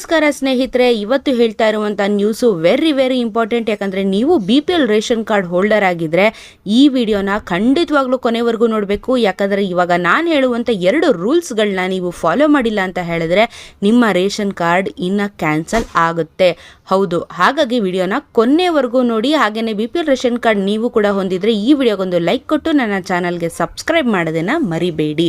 ನಮಸ್ಕಾರ ಸ್ನೇಹಿತರೆ, ಇವತ್ತು ಹೇಳ್ತಾ ಇರುವಂಥ ನ್ಯೂಸು ವೆರಿ ವೆರಿ ಇಂಪಾರ್ಟೆಂಟ್ ಯಾಕಂದರೆ ನೀವು B P L ration card holder ಆಗಿದ್ದರೆ ಈ ವಿಡಿಯೋನ ಖಂಡಿತವಾಗ್ಲೂ ಕೊನೆವರೆಗೂ ನೋಡಬೇಕು. ಯಾಕಂದರೆ ಇವಾಗ ನಾನು ಹೇಳುವಂಥ ಎರಡು ರೂಲ್ಸ್ಗಳನ್ನ ನೀವು ಫಾಲೋ ಮಾಡಿಲ್ಲ ಅಂತ ಹೇಳಿದ್ರೆ ನಿಮ್ಮ ರೇಷನ್ ಕಾರ್ಡ್ ಇನ್ನು ಕ್ಯಾನ್ಸಲ್ ಆಗುತ್ತೆ. ಹೌದು, ಹಾಗಾಗಿ ವಿಡಿಯೋನ ಕೊನೆವರೆಗೂ ನೋಡಿ. ಹಾಗೆಯೇ B P L ration card ನೀವು ಕೂಡ ಹೊಂದಿದ್ರೆ ಈ ವಿಡಿಯೋಗೊಂದು ಲೈಕ್ ಕೊಟ್ಟು ನನ್ನ ಚಾನಲ್ಗೆ ಸಬ್ಸ್ಕ್ರೈಬ್ ಮಾಡೋದನ್ನು ಮರಿಬೇಡಿ.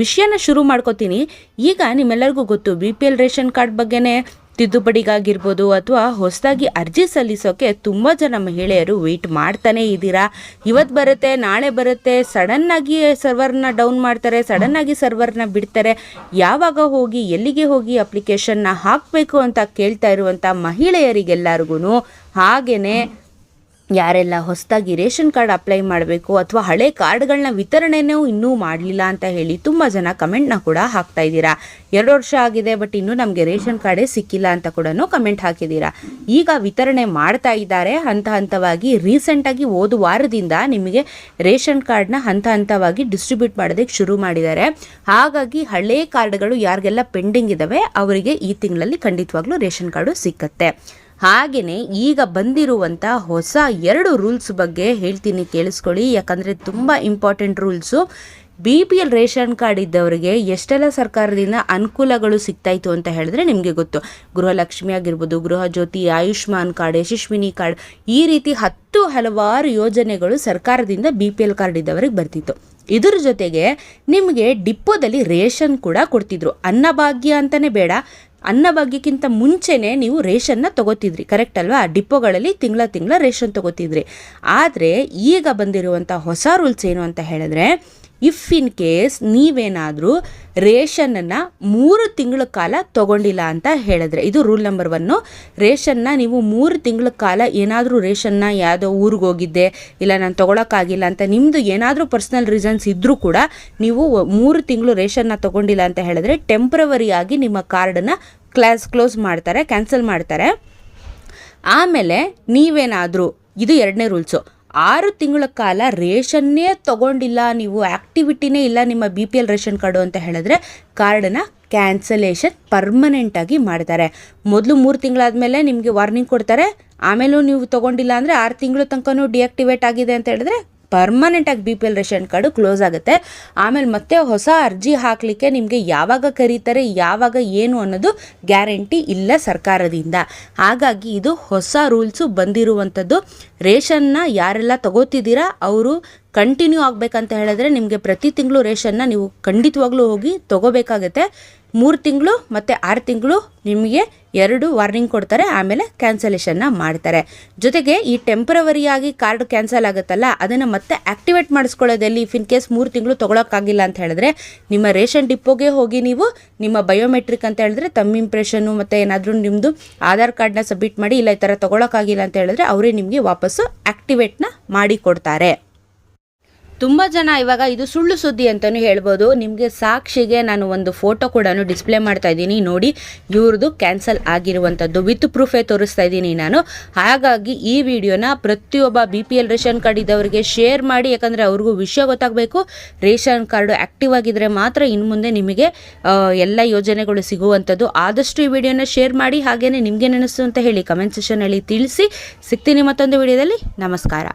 ವಿಷಯನ ಶುರು ಮಾಡ್ಕೋತೀನಿ. ಈಗ ನಿಮ್ಮೆಲ್ಲರಿಗೂ ಗೊತ್ತು B P L ration card ಬಗ್ಗೆನೇ ತಿದ್ದುಪಡಿಗಾಗಿರ್ಬೋದು ಅಥವಾ ಹೊಸದಾಗಿ ಅರ್ಜಿ ಸಲ್ಲಿಸೋಕೆ ತುಂಬ ಜನ ಮಹಿಳೆಯರು ವೆಯ್ಟ್ ಮಾಡ್ತಾನೆ ಇದ್ದೀರಾ? ಇವತ್ತು ಬರುತ್ತೆ, ನಾಳೆ ಬರುತ್ತೆ, ಸಡನ್ನಾಗಿ ಸರ್ವರ್ನ ಡೌನ್ ಮಾಡ್ತಾರೆ, ಸಡನ್ನಾಗಿ ಸರ್ವರ್ನ ಬಿಡ್ತಾರೆ. ಯಾವಾಗ ಹೋಗಿ, ಎಲ್ಲಿಗೆ ಹೋಗಿ ಅಪ್ಲಿಕೇಶನ್ನ ಹಾಕಬೇಕು ಅಂತ ಕೇಳ್ತಾ ಇರುವಂಥ ಮಹಿಳೆಯರಿಗೆಲ್ಲರಿಗೂ ಹಾಗೆಯೇ ಯಾರೆಲ್ಲ ಹೊಸದಾಗಿ ರೇಷನ್ ಕಾರ್ಡ್ ಅಪ್ಲೈ ಮಾಡಬೇಕು ಅಥವಾ ಹಳೆ ಕಾರ್ಡ್ಗಳನ್ನ ವಿತರಣೆನೂ ಇನ್ನೂ ಮಾಡಲಿಲ್ಲ ಅಂತ ಹೇಳಿ ತುಂಬ ಜನ ಕಮೆಂಟ್ನ ಕೂಡ ಹಾಕ್ತಾ ಇದ್ದೀರಾ. ಎರಡು ವರ್ಷ ಆಗಿದೆ, ಬಟ್ ಇನ್ನೂ ನಮಗೆ ರೇಷನ್ ಕಾರ್ಡೇ ಸಿಕ್ಕಿಲ್ಲ ಅಂತ ಕೂಡ ಕಮೆಂಟ್ ಹಾಕಿದ್ದೀರಾ. ಈಗ ವಿತರಣೆ ಮಾಡ್ತಾ ಇದ್ದಾರೆ, ಹಂತ ಹಂತವಾಗಿ ರೀಸೆಂಟಾಗಿ ಹೋದ ವಾರದಿಂದ ನಿಮಗೆ ರೇಷನ್ ಕಾರ್ಡ್ನ ಹಂತ ಹಂತವಾಗಿ ಡಿಸ್ಟ್ರಿಬ್ಯೂಟ್ ಮಾಡೋದಕ್ಕೆ ಶುರು ಮಾಡಿದ್ದಾರೆ. ಹಾಗಾಗಿ ಹಳೆ ಕಾರ್ಡ್ಗಳು ಯಾರಿಗೆಲ್ಲ ಪೆಂಡಿಂಗ್ ಇದ್ದಾವೆ, ಅವರಿಗೆ ಈ ತಿಂಗಳಲ್ಲಿ ಖಂಡಿತವಾಗ್ಲೂ ರೇಷನ್ ಕಾರ್ಡು ಸಿಕ್ಕತ್ತೆ. ಹಾಗೆಯೇ ಈಗ ಬಂದಿರುವಂಥ ಹೊಸ ಎರಡು ರೂಲ್ಸ್ ಬಗ್ಗೆ ಹೇಳ್ತೀನಿ, ಕೇಳಿಸ್ಕೊಳ್ಳಿ. ಯಾಕಂದರೆ ತುಂಬ important rules. B P L ration card ಇದ್ದವರಿಗೆ ಎಷ್ಟೆಲ್ಲ ಸರ್ಕಾರದಿಂದ ಅನುಕೂಲಗಳು ಸಿಗ್ತಾಯಿತ್ತು ಅಂತ ಹೇಳಿದ್ರೆ ನಿಮಗೆ ಗೊತ್ತು. ಗೃಹಲಕ್ಷ್ಮಿ ಆಗಿರ್ಬೋದು, ಗೃಹ ಜ್ಯೋತಿ, ಆಯುಷ್ಮಾನ್ ಕಾರ್ಡ್, ಯಶಸ್ವಿನಿ ಕಾರ್ಡ್, ಈ ರೀತಿ ಹತ್ತು ಹಲವಾರು ಯೋಜನೆಗಳು ಸರ್ಕಾರದಿಂದ ಬಿ ಪಿ ಎಲ್ ಕಾರ್ಡ್ ಇದ್ದವರಿಗೆ ಬರ್ತಿತ್ತು. ಇದರ ಜೊತೆಗೆ ನಿಮಗೆ ಡಿಪ್ಪೋದಲ್ಲಿ ರೇಷನ್ ಕೂಡ ಕೊಡ್ತಿದ್ರು. ಅನ್ನಭಾಗ್ಯ ಅಂತಲೇ ಬೇಡ ಅನ್ನಭಾಗ್ಯಕ್ಕಿಂತ ಮುಂಚೆನೇ ನೀವು ರೇಷನ್ನ ತಗೋತಿದ್ರಿ. ಕರೆಕ್ಟ್ ಅಲ್ವಾ? ಡಿಪ್ಪೋಗಳಲ್ಲಿ ತಿಂಗಳ ತಿಂಗಳ ರೇಷನ್ ತಗೋತಿದ್ರಿ. ಆದರೆ ಈಗ ಬಂದಿರುವಂಥ ಹೊಸ ರೂಲ್ಸ್ ಏನು ಅಂತ ಹೇಳಿದ್ರೆ ಇಫ್ ಇನ್ ಕೇಸ್ ನೀವೇನಾದರೂ ರೇಷನನ್ನು ಮೂರು ತಿಂಗಳ ಕಾಲ ತಗೊಂಡಿಲ್ಲ ಅಂತ ಹೇಳಿದ್ರೆ, ಇದು ರೂಲ್ ನಂಬರ್ ಒನ್ನು ರೇಷನ್ನ ನೀವು ಮೂರು ತಿಂಗಳ ಕಾಲ ಏನಾದರೂ ರೇಷನ್ನ ಯಾವುದೋ ಊರಿಗೆ ಹೋಗಿದ್ದೆ, ಇಲ್ಲ ನಾನು ತೊಗೊಳಕ್ಕಾಗಿಲ್ಲ ಅಂತ ನಿಮ್ಮದು ಏನಾದರೂ ಪರ್ಸ್ನಲ್ ರೀಸನ್ಸ್ ಇದ್ದರೂ ಕೂಡ ನೀವು ಮೂರು ತಿಂಗಳು ರೇಷನ್ನ ತೊಗೊಂಡಿಲ್ಲ ಅಂತ ಹೇಳಿದ್ರೆ ಟೆಂಪ್ರವರಿಯಾಗಿ ನಿಮ್ಮ ಕಾರ್ಡನ್ನು ಕ್ಲಾಸ್ ಕ್ಲೋಸ್ ಮಾಡ್ತಾರೆ ಕ್ಯಾನ್ಸಲ್ ಮಾಡ್ತಾರೆ. ಆಮೇಲೆ ನೀವೇನಾದರೂ, ಇದು ಎರಡನೇ ರೂಲ್ಸು ಆರು ತಿಂಗಳ ಕಾಲ ರೇಷನ್ನೇ ತಗೊಂಡಿಲ್ಲ, ನೀವು ಆ್ಯಕ್ಟಿವಿಟಿನೇ ಇಲ್ಲ ನಿಮ್ಮ B P L ration card ಅಂತ ಹೇಳಿದ್ರೆ ಕಾರ್ಡನ್ನು ಕ್ಯಾನ್ಸಲೇಷನ್ ಪರ್ಮನೆಂಟಾಗಿ ಮಾಡ್ತಾರೆ ಮೊದಲು ಮೂರು ತಿಂಗಳಾದಮೇಲೆ ನಿಮಗೆ ವಾರ್ನಿಂಗ್ ಕೊಡ್ತಾರೆ, ಆಮೇಲೂ ನೀವು ತೊಗೊಂಡಿಲ್ಲ ಅಂದರೆ ಆರು ತಿಂಗಳು ತನಕನೂ ಡಿಆಕ್ಟಿವೇಟ್ ಆಗಿದೆ ಅಂತ ಹೇಳಿದ್ರೆ ಪರ್ಮನೆಂಟಾಗಿ B P L ration card close ಆಗುತ್ತೆ. ಆಮೇಲೆ ಮತ್ತೆ ಹೊಸ ಅರ್ಜಿ ಹಾಕಲಿಕ್ಕೆ ನಿಮಗೆ ಯಾವಾಗ ಕರೀತಾರೆ, ಯಾವಾಗ ಏನು ಅನ್ನೋದು ಗ್ಯಾರಂಟಿ ಇಲ್ಲ ಸರ್ಕಾರದಿಂದ. ಹಾಗಾಗಿ ಇದು ಹೊಸ ರೂಲ್ಸು ಬಂದಿರುವಂಥದ್ದು. ರೇಷನ್ನ ಯಾರೆಲ್ಲ ತಗೋತಿದ್ದೀರಾ, ಅವರು ಕಂಟಿನ್ಯೂ ಆಗಬೇಕಂತ ಹೇಳಿದ್ರೆ ನಿಮಗೆ ಪ್ರತಿ ತಿಂಗಳು ರೇಷನ್ನ ನೀವು ಖಂಡಿತವಾಗ್ಲೂ ಹೋಗಿ ತೊಗೋಬೇಕಾಗತ್ತೆ. ಮೂರು ತಿಂಗಳು ಮತ್ತು ಆರು ತಿಂಗಳು ನಿಮಗೆ ಎರಡು ವಾರ್ನಿಂಗ್ ಕೊಡ್ತಾರೆ, ಆಮೇಲೆ ಕ್ಯಾನ್ಸಲೇಷನ್ನ ಮಾಡ್ತಾರೆ. ಜೊತೆಗೆ ಈ ಟೆಂಪ್ರವರಿಯಾಗಿ ಕಾರ್ಡ್ ಕ್ಯಾನ್ಸಲ್ ಆಗುತ್ತಲ್ಲ, ಅದನ್ನು ಮತ್ತೆ ಆ್ಯಕ್ಟಿವೇಟ್ ಮಾಡಿಸ್ಕೊಳ್ಳೋದಲ್ಲಿ ಇಫ್ ಇನ್ ಕೇಸ್ ಮೂರು ತಿಂಗಳು ತೊಗೊಳಕ್ಕಾಗಿಲ್ಲ ಅಂತ ಹೇಳಿದ್ರೆ, ನಿಮ್ಮ ರೇಷನ್ ಡಿಪ್ಪೋಗೆ ಹೋಗಿ ನೀವು ನಿಮ್ಮ ಬಯೋಮೆಟ್ರಿಕ್ ಅಂತ ಹೇಳಿದ್ರೆ, ತಮ್ಮ ಇಂಪ್ರೆಷನ್ನು ಮತ್ತು ಏನಾದರೂ ನಿಮ್ಮದು ಆಧಾರ್ ಕಾರ್ಡ್ನ ಸಬ್ಮಿಟ್ ಮಾಡಿ, ಇಲ್ಲ ಈ ಥರ ತೊಗೊಳಕ್ಕಾಗಿಲ್ಲ ಅಂತ ಹೇಳಿದ್ರೆ, ಅವರೇ ನಿಮಗೆ ವಾಪಸ್ಸು ಆ್ಯಕ್ಟಿವೇಟ್ನ ಮಾಡಿ ಕೊಡ್ತಾರೆ. ತುಂಬ ಜನ ಇವಾಗ ಇದು ಸುಳ್ಳು ಸುದ್ದಿ ಅಂತಲೂ ಹೇಳ್ಬೋದು. ನಿಮಗೆ ಸಾಕ್ಷಿಗೆ ನಾನು ಒಂದು ಫೋಟೋ ಕೂಡ ಡಿಸ್ಪ್ಲೇ ಮಾಡ್ತಾ ಇದ್ದೀನಿ. ನೋಡಿ ಇವ್ರದ್ದು ಕ್ಯಾನ್ಸಲ್ ಆಗಿರುವಂಥದ್ದು ವಿತ್ ಪ್ರೂಫೇ ತೋರಿಸ್ತಾ ಇದ್ದೀನಿ ನಾನು. ಹಾಗಾಗಿ ಈ ವಿಡಿಯೋನ ಪ್ರತಿಯೊಬ್ಬ B P L ration card ಇದ್ದವರಿಗೆ ಶೇರ್ ಮಾಡಿ. ಯಾಕಂದರೆ ಅವ್ರಿಗೂ ವಿಷಯ ಗೊತ್ತಾಗಬೇಕು. ರೇಷನ್ ಕಾರ್ಡು ಆ್ಯಕ್ಟಿವ್ ಆಗಿದ್ದರೆ ಮಾತ್ರ ಇನ್ನು ಮುಂದೆ ನಿಮಗೆ ಎಲ್ಲ ಯೋಜನೆಗಳು ಸಿಗುವಂಥದ್ದು ಆದಷ್ಟು ಈ ವಿಡಿಯೋನ ಶೇರ್ ಮಾಡಿ. ಹಾಗೆಯೇ ನಿಮಗೆ ನೆನೆಸ್ತು ಅಂತ ಹೇಳಿ ಕಮೆಂಟ್ ಸೆಷನಲ್ಲಿ ತಿಳಿಸಿ. ಸಿಗ್ತೀನಿ ಮತ್ತೊಂದು ವಿಡಿಯೋದಲ್ಲಿ ನಮಸ್ಕಾರ.